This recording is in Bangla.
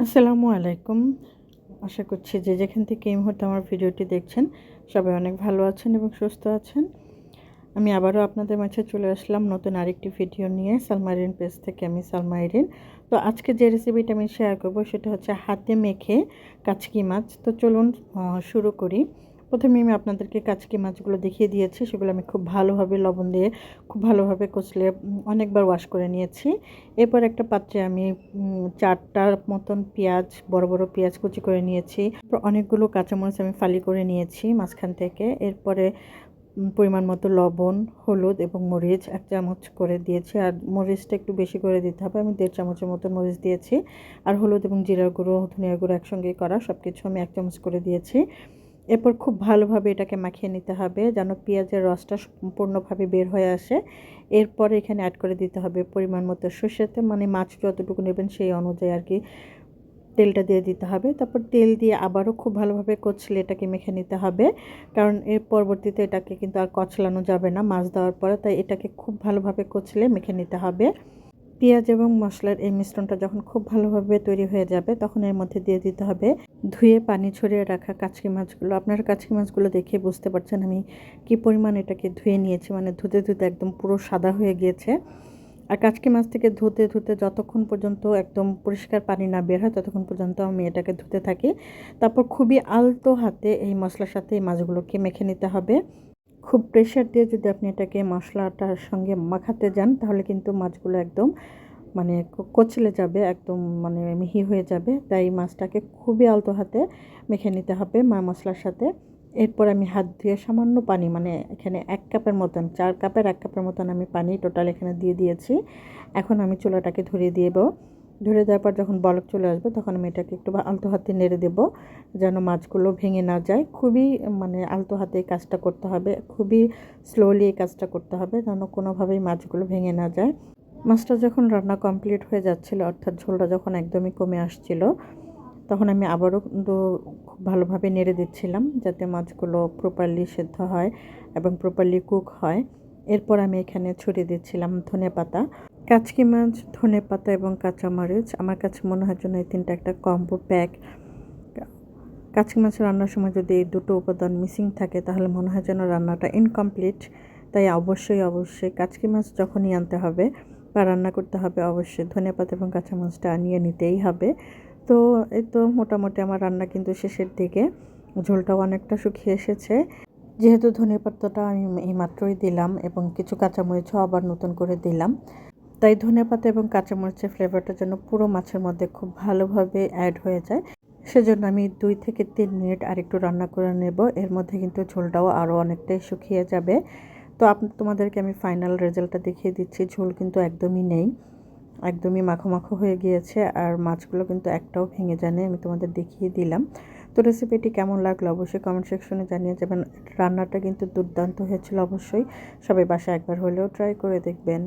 আসসালামু আলাইকুম। আশা করছি যে যেখান থেকে এই মুহূর্তে আমার ভিডিওটি দেখছেন, সবাই অনেক ভালো আছেন এবং সুস্থ আছেন। আমি আবারও আপনাদের মাঝে চলে আসলাম নতুন আরেকটি ভিডিও নিয়ে সালমাইরিন পেজ থেকে আমি সালমাইরিন তো আজকে যে রেসিপিটা আমি শেয়ার করব সেটা হচ্ছে হাতে মেখে কাচকি মাছ। তো চলুন শুরু করি। প্রথমে আমি আপনাদেরকে কাচকি মাছগুলো দেখিয়ে দিয়েছি। সেগুলো আমি খুব ভালোভাবে লবণ দিয়ে খুব ভালোভাবে কচলে অনেকবার ওয়াশ করে নিয়েছি। এরপর একটা পাত্রে আমি চারটার মতন পেঁয়াজ, বড় বড় পেঁয়াজ কুচি করে নিয়েছি। অনেকগুলো কাঁচামরিচ আমি ফালি করে নিয়েছি মাঝখান থেকে। এরপরে পরিমাণ মতো লবণ, হলুদ এবং মরিচ এক চামচ করে দিয়েছি। আর মরিচটা একটু বেশি করে দিতে হবে। আমি দেড় চামচের মতো মরিচ দিয়েছি। আর হলুদ এবং জিরার গুঁড়ো, ধনিয়া গুঁড়ো একসঙ্গে করা সব কিছু আমি এক চামচ করে দিয়েছি। এরপর খুব ভালোভাবে এটাকে মাখিয়ে নিতে হবে যেন পেঁয়াজের রসটা সম্পূর্ণভাবে বের হয়ে আসে। এরপর এখানে অ্যাড করে দিতে হবে পরিমাণ মতো সর্ষেতে মানে মাছ যতটুকু নেবেন সেই অনুযায়ী আর কি তেলটা দিয়ে দিতে হবে। তারপর তেল দিয়ে আবারও খুব ভালোভাবে কচলে এটাকে মেখে নিতে হবে, কারণ এর পরবর্তীতে এটাকে কিন্তু আর কচলানো যাবে না মাছ দেওয়ার পরে, তাই এটাকে খুব ভালোভাবে কচলে মেখে নিতে হবে। পেঁয়াজ এবং মশলার এই মিশ্রণটা যখন খুব ভালোভাবে তৈরি হয়ে যাবে, তখন এর মধ্যে দিয়ে দিতে হবে ধুয়ে পানি ছড়িয়ে রাখা কাচকি মাছগুলো। আপনারা কাচকি মাছগুলো দেখে বুঝতে পারছেন আমি কি পরিমাণ এটাকে ধুয়ে নিয়েছি। মানে ধুতে ধুতে একদম পুরো সাদা হয়ে গিয়েছে। আর কাচকি মাছ থেকে ধুতে ধুতে যতক্ষণ পর্যন্ত একদম পরিষ্কার পানি না বের হয়, ততক্ষণ পর্যন্ত আমি এটাকে ধুতে থাকি। তারপর খুবই আলতো হাতে এই মশলার সাথে এই মাছগুলোকে মেখে নিতে হবে। খুব প্রেশার দিয়ে যদি আপনি এটাকে মশলাটার সঙ্গে মাখাতে যান, তাহলে কিন্তু মাছগুলো একদম মানে কচলে যাবে, একদম মানে মিহি হয়ে যাবে। তাই মাছটাকে খুবই আলতো হাতে মেখে নিতে হবে মা, মশলার সাথে। এরপর আমি হাত ধুয়ে সামান্য পানি মানে এখানে এক কাপের মতন, চার কাপের, এক কাপের মতন আমি পানি টোটাল এখানে দিয়ে দিয়েছি। এখন আমি চুলাটাকে ধরিয়ে দেবো। ধরে দেওয়ার পর যখন বলক চলে আসবে, তখন আমি এটাকে একটু আলতো হাতে নেড়ে দেব, যেন মাছগুলো ভেঙে না যায়। খুবই মানে আলতো হাতে কাজটা করতে হবে। খুবই স্লোলি এই কাজটা করতে হবে, যেন কোনোভাবেই মাছগুলো ভেঙে না যায়। মাছটা যখন রান্না কমপ্লিট হয়ে যাচ্ছিল, অর্থাৎ ঝোলটা যখন একদমই কমে আসছিল, তখন আমি আবারও কিন্তু খুব ভালোভাবে নেড়ে দিচ্ছিলাম, যাতে মাছগুলো প্রপারলি সেদ্ধ হয় এবং প্রপারলি কুক হয়। এরপর আমি এখানে ছড়িয়ে দিচ্ছিলাম ধনে পাতা। কাচকি মাছ, ধনে পাতা এবং কাঁচামরিচ। আমার কাছে মনে হয় যেন এই তিনটা একটা কম্বো প্যাক কাচকি মাছ রান্নার সময় যদি এই দুটো উপাদান মিসিং থাকে, তাহলে মনে হয় যেন রান্নাটা ইনকমপ্লিট তাই অবশ্যই অবশ্যই কাচকি মাছ যখনই আনতে হবে বা রান্না করতে হবে, অবশ্যই ধনে পাতা এবং কাঁচা মাছটা আনিয়ে নিতেই হবে। তো এই তো মোটামুটি আমার রান্না কিন্তু শেষের দিকে। ঝোলটাও অনেকটা শুকিয়ে এসেছে। যেহেতু ধনে পাতাটা আমি এই মাত্রই দিলাম এবং কিছু কাঁচামরিচও আবার নতুন করে দিলাম। তাই ধনে পাতা এবং কাঁচামরিচের ফ্লেভারটা যেন পুরো মাছের মধ্যে খুব ভালোভাবে অ্যাড হয়ে যায়। সেজন্য আমি দুই থেকে তিন মিনিট আরেকটু রান্না করে নেব। এর মধ্যে কিন্তু ঝোলটাও আরও অনেকটাই শুকিয়ে যাবে। তো আপ, তোমাদেরকে আমি ফাইনাল রেজাল্টটা দেখিয়ে দিচ্ছি। ঝোল কিন্তু একদমই নেই, একদমই মাখো মাখো হয়ে গিয়েছে। আর মাছগুলো কিন্তু একটাও ভেঙে জানে আমি তোমাদের দেখিয়ে দিলাম। তো রেসিপিটি কেমন লাগল অবশ্যই কমেন্ট সেকশনে জানিয়ে যাবেন। রান্নাটা কিন্তু দুর্দান্ত হয়েছিল অবশ্যই। সবাই বাসায় একবার হলেও ট্রাই করে দেখবেন।